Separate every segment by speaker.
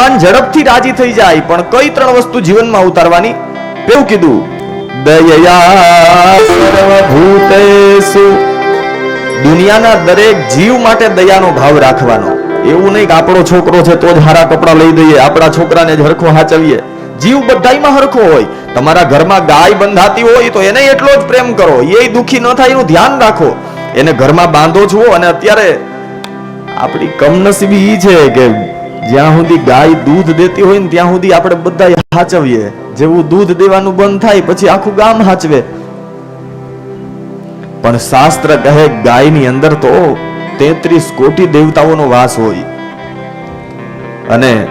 Speaker 1: ભગવાન ઝડપથી રાજી થઈ જાય, પણ કઈ ત્રણ વસ્તુ જીવનમાં ઉતારવાની? એવું કીધું. દયા દુનિયાના દરેક જીવ માટે દયાનો ભાવ રાખવાનો. એવું નહીં કે આપણો છોકરો છે તો જ હારા કપડાં લઈ દઈએ, આપણા છોકરાને જ હરખો હાચવીએ. જીવ બધાયમાં હરખો હોય. તમારા ઘરમાં ગાય બંધાતી હોય તો એને એટલો જ પ્રેમ કરો. એ દુખી ન થાય એનું ધ્યાન રાખો. એને ઘરમાં બાંધો છો અને અત્યારે આપણી કમનસીબી છે કે જ્યાં સુધી ગાય દૂધ દેતી હોય ને ત્યાં સુધી આપણે બધા હાચવીએ. જેવું દૂધ દેવાનું બંધ થાય, પછી આખું ગામ હાચવે. પણ શાસ્ત્ર કહે, ગાયની અંદર તો તેત્રીસ કોટી દેવતાઓનો વાસ હોય. અને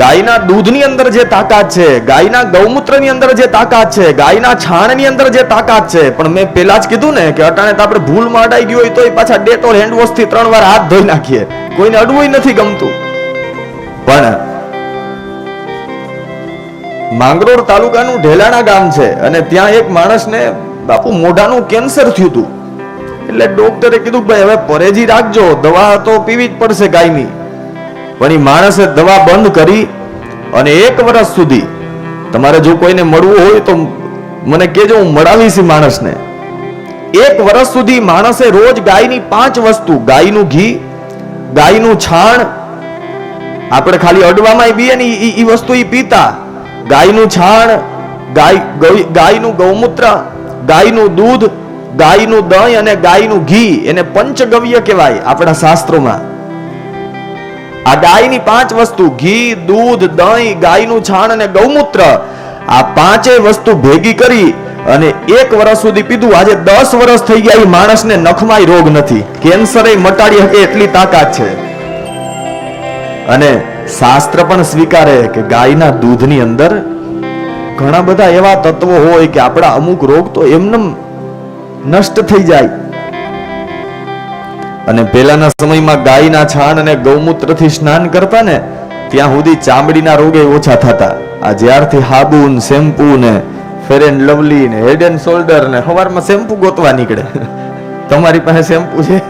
Speaker 1: ગાયના દૂધની અંદર જે તાકાત છે, ગાયના ગૌમૂત્રની અંદર જે તાકાત છે, ગાયના છાણની અંદર જે તાકાત છે, પણ મેં પેલા જ કીધું ને કે અટાણે તો આપણે ભૂલમાં અડાઈ ગયો હોય તોય પાછા ડેટોલ હેન્ડવોશથી ત્રણ વાર હાથ ધોઈ નાખીએ. કોઈને અડવું નથી ગમતું. પણ માંગરોળ તાલુકાનું ઢેલાણા ગામ છે અને ત્યાં એક માણસને બાપુ મોઢાનું કેન્સર થયું હતું. એટલે ડોક્ટરે કીધું ભાઈ, હવે પરેજી રાખજો, દવા તો પીવી જ પડશે ગાયની. પણ એ માણસે દવા બંધ કરી અને એક વર્ષ સુધી તમારે જો કોઈને મળવું હોય તો મને કહેજો, હું મળાવીશ માણસને. એક વર્ષ સુધી માણસે રોજ ગાયની પાંચ વસ્તુ, ગાયનું ઘી, ગાયનું છાણ, આપણે ખાલી અડવામાં બીએ ને ઈ વસ્તુ એ પીતા. ગાયનું છાણ, ગાય ગાયનું ગૌમૂત્ર, ગાયનું દૂધ, ગાયનું દહીં અને ગાયનું ઘી, એને પંચગવ્ય કહેવાય આપણા શાસ્ત્રોમાં. આ ગાયની પાંચ વસ્તુ, ઘી, દૂધ, દહીં, ગાયનું છાણ અને ગૌમૂત્ર. આ પાંચેય વસ્તુ ભેગી કરી અને એક વર્ષ સુધી પીધું. આજે દસ વર્ષ થઈ ગયા, એ માણસને નખમાય રોગ નથી. કેન્સરે મટાડી શકે એટલી તાકાત છે. અને શાસ્ત્ર પણ સ્વીકારે કે ગાયના દૂધની અંદર ઘણા બધા એવા તત્વો હોય કે આપણા અમુક રોગ તો એમનેમ નષ્ટ થઈ જાય. અને પહેલાના સમયમાં ગાયના છાણ અને ગૌમૂત્રથી સ્નાન કરતા ને, ત્યાં સુધી ચામડીના રોગે ઓછા થતા. આ જ્યારથી હાબુ ને શેમ્પુ ને ફેર એન્ડ લવલી ને હેડ એન્ડ શોલ્ડર ને સવારમાં શેમ્પુ ગોતવા નીકળે. તમારી પાસે શેમ્પુ છે?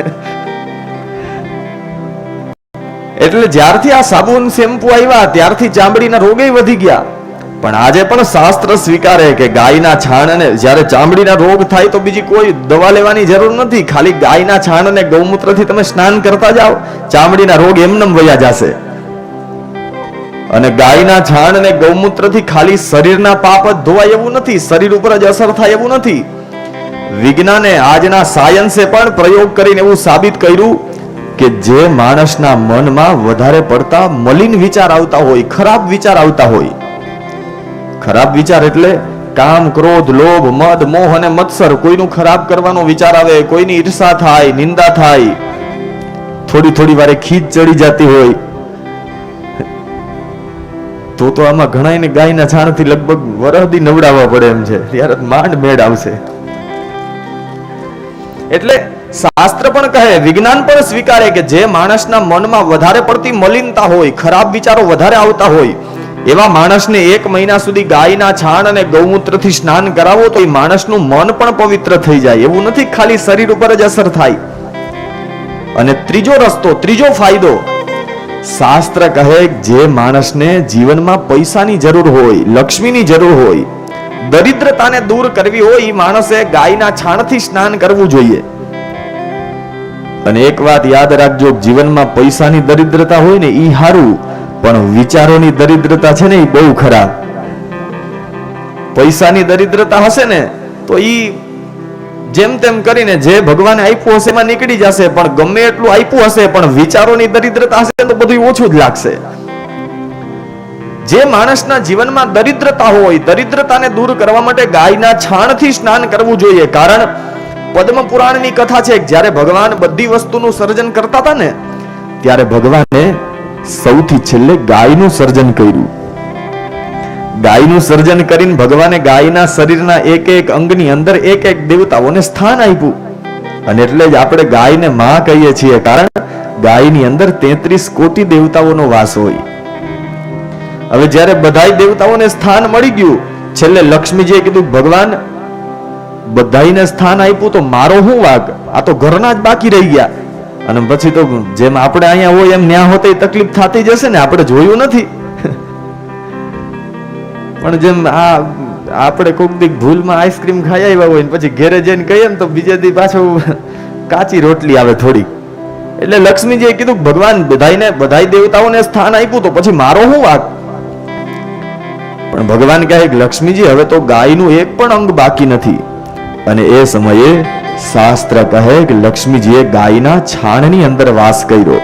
Speaker 1: એટલે જ્યારથી આ સાબુન, શેમ્પુ આવ્યા, ત્યારથી ચામડીના રોગે વધી ગયા. પણ આજે પણ શાસ્ત્ર સ્વીકારે કે ગાયના છાણ અને જ્યારે ચામડીના રોગ થાય તો બીજી કોઈ દવા લેવાની જરૂર નથી. ખાલી ગાયના છાણ અને ગૌમૂત્રથી તમે સ્નાન કરતા જાઓ, ચામડીના રોગ એમનેમ વયા જશે. અને ગાયના છાણ અને ગૌમૂત્રથી ખાલી શરીરના પાપ જ ધોવાય એવું નથી, શરીર ઉપર જ અસર થાય એવું નથી. વિજ્ઞાને આજના સાયન્સે પણ પ્રયોગ કરીને એવું સાબિત કર્યું કે જે માણસના મનમાં વધારે પડતા મલિન વિચાર આવતા હોય, ખરાબ વિચાર આવતા હોય ખરાબ વિચાર એટલે કામ, ક્રોધ, લોભ, મદ, મોહ અને મત્સર કોઈનું ખરાબ કરવાનો વિચાર આવે, કોઈની ઈર્ષા થાય, નિંદા થાય, થોડી થોડી વારે ખીજ ચડી જતી હોય. તો તો આમાં ઘણાયને ગાયના છાણથી લગભગ વરહદી નવડાવવા પડે એમ છે. ત્યારે માંડ મેળ આવશે. એટલે શાસ્ત્ર પણ કહે, વિજ્ઞાન પણ સ્વીકારે કે જે માણસના મનમાં વધારે પડતી મલિનતા હોય, ખરાબ વિચારો વધારે આવતા હોય એવા માણસને એક મહિના સુધી ગાયના છાણ અને ગૌમૂત્રથી સ્નાન કરાવો તો એ માણસનું મન પણ પવિત્ર થઈ જાય. એવું નથી ખાલી શરીર ઉપર જ અસર થાય. અને ત્રીજો રસ્તો, ત્રીજો ફાયદો, શાસ્ત્ર કહે જે માણસને જીવનમાં પૈસાની જરૂર હોય, લક્ષ્મીની જરૂર હોય, દરિદ્રતાને દૂર કરવી હોય એ માણસે ગાયના છાણથી સ્નાન કરવું જોઈએ. અને એક વાત યાદ રાખજો, જીવનમાં પૈસાની દરિદ્રતા હોય ને એ હારું. પણ વિચારોની દરિદ્રતા છે ને એ બહુ ખરાબ. પૈસાની દરિદ્રતા હશે ને, તો એ જેમ તેમ કરીને જે ભગવાને આપ્યું હશે એમાં નીકળી જશે, પણ ગમે એટલું આપ્યું હશે, પણ વિચારોની દરિદ્રતા હશે તો બધું ઓછું જ લાગશે. જે માણસના જીવનમાં દરિદ્રતા હોય, દરિદ્રતાને દૂર કરવા માટે ગાયના છાણથી સ્નાન કરવું જોઈએ. કારણ પદ્મ પુરાણની કથા છે, જ્યારે ભગવાન બધી વસ્તુનું સર્જન કરતા હતા ને, ત્યારે ભગવાને સૌથી છેલ્લે ગાયનું સર્જન કર્યું. ગાયનું સર્જન કરીને ભગવાને ગાયના શરીરના એક એક અંગની અંદર એક એક દેવતાઓને સ્થાન આપ્યું. અને એટલે જ આપણે ગાયને માં કહીએ છીએ, કારણ ગાયની અંદર તેત્રીસ કોટી દેવતાઓનો વાસ હોય. હવે જ્યારે બધાય દેવતાઓને સ્થાન મળી ગયું, છેલ્લે લક્ષ્મીજીએ કીધું, ભગવાન, બધાયને સ્થાન આપ્યું તો મારો હું વાગ આ તો ઘરના જ બાકી રહી ગયા. અને પછી તો જેમ આપણે અહીંયા હોય એમ ન્યા હોતે તકલીફ થતી જશે ને, આપણે જોયું નથી. પણ જેમ આ, આપણે કોક દીક ભૂલમાં આઈસ્ક્રીમ ખાઈ આવ્યા હોય ને પછી ઘેરે જઈને કહીએ ને તો બીજે દી પાછું કાચી રોટલી આવે થોડી એટલે લક્ષ્મીજીએ કીધું, ભગવાન, બધાઈને, બધાય દેવતાઓને સ્થાન આપ્યું તો પછી મારો હું વાત? પણ ભગવાન કહે, લક્ષ્મીજી, હવે તો ગાયનું એક પણ અંગ બાકી નથી. અને એ સમયે શાસ્ત્ર કહે કે લક્ષ્મીજીએ ગાયના છાણની અંદર વાસ કર્યો.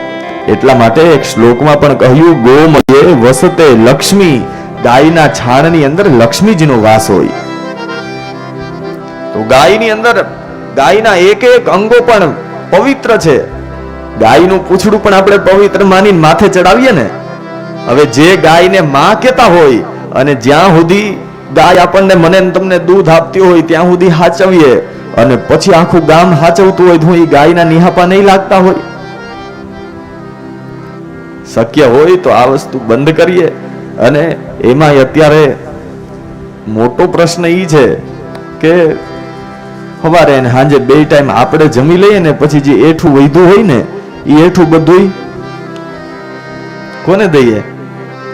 Speaker 1: એટલા માટે એક શ્લોકમાં પણ કહ્યું ગોમયે વસતે લક્ષ્મી, ગાયના છાણની અંદર લક્ષ્મીજીનો વાસ હોય. તો ગાયની અંદર, ગાયના એક એક અંગો પણ પવિત્ર છે. ગાયનું પૂંછડું પણ આપણે પવિત્ર માની માથે ચડાવીએ ને. હવે જે ગાયને માં કહેતા હોય અને જ્યાં સુધી ગાય આપણને મને તમને દૂધ આપતી હોય, ત્યાં સુધી હાચવીએ. અને પછી આખું ગામ હાચવતું હોય તો એ ગાયના નિહાપા નહીં લાગતા હોય. શક્ય હોય તો આ વસ્તુ બંધ કરીએ. અને એમાં અત્યારે મોટો પ્રશ્ન એ છે કે સવારે ને સાંજે બે ટાઈમ આપણે જમી લઈએ ને પછી જે એઠું વધ્યું હોય ને એ એઠું બધું કોને દઈએ?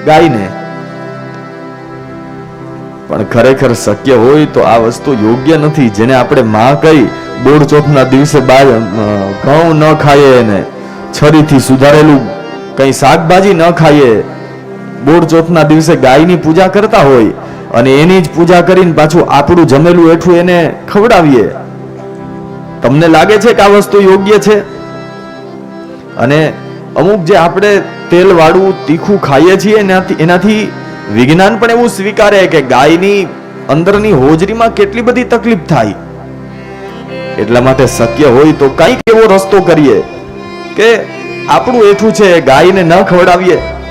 Speaker 1: ગાયને. પણ ખરેખર શક્ય હોય તો આ વસ્તુ યોગ્ય નથી, જેને આપણે માં કહી બોડ ચોથના દિવસે બાર ઘઉં ન ખાઈએ ને છરીથી સુધારેલું કંઈ શાકભાજી ન ખાઈએ. બોડ ચોથના દિવસે ગાયની પૂજા કરતા હોય અને એની જ પૂજા કરીને પાછું આપણું જમેલું એઠું એને ખવડાવીએ. તમને લાગે છે કે આ વસ્તુ યોગ્ય છે? અને અમુક જે આપણે તેલ વાળું તીખું ખાઈએ છીએ એનાથી એનાથી વિજ્ઞાન પણ એવું સ્વીકારે કે ગાયની અંદરની હોજરીમાં કેટલી બધી તકલીફ થાય. એટલા માટે શક્ય હોય તો કંઈક એવો રસ્તો કરીએ કે આપણું એઠું છે ગાયને ન ખવડાવીએ.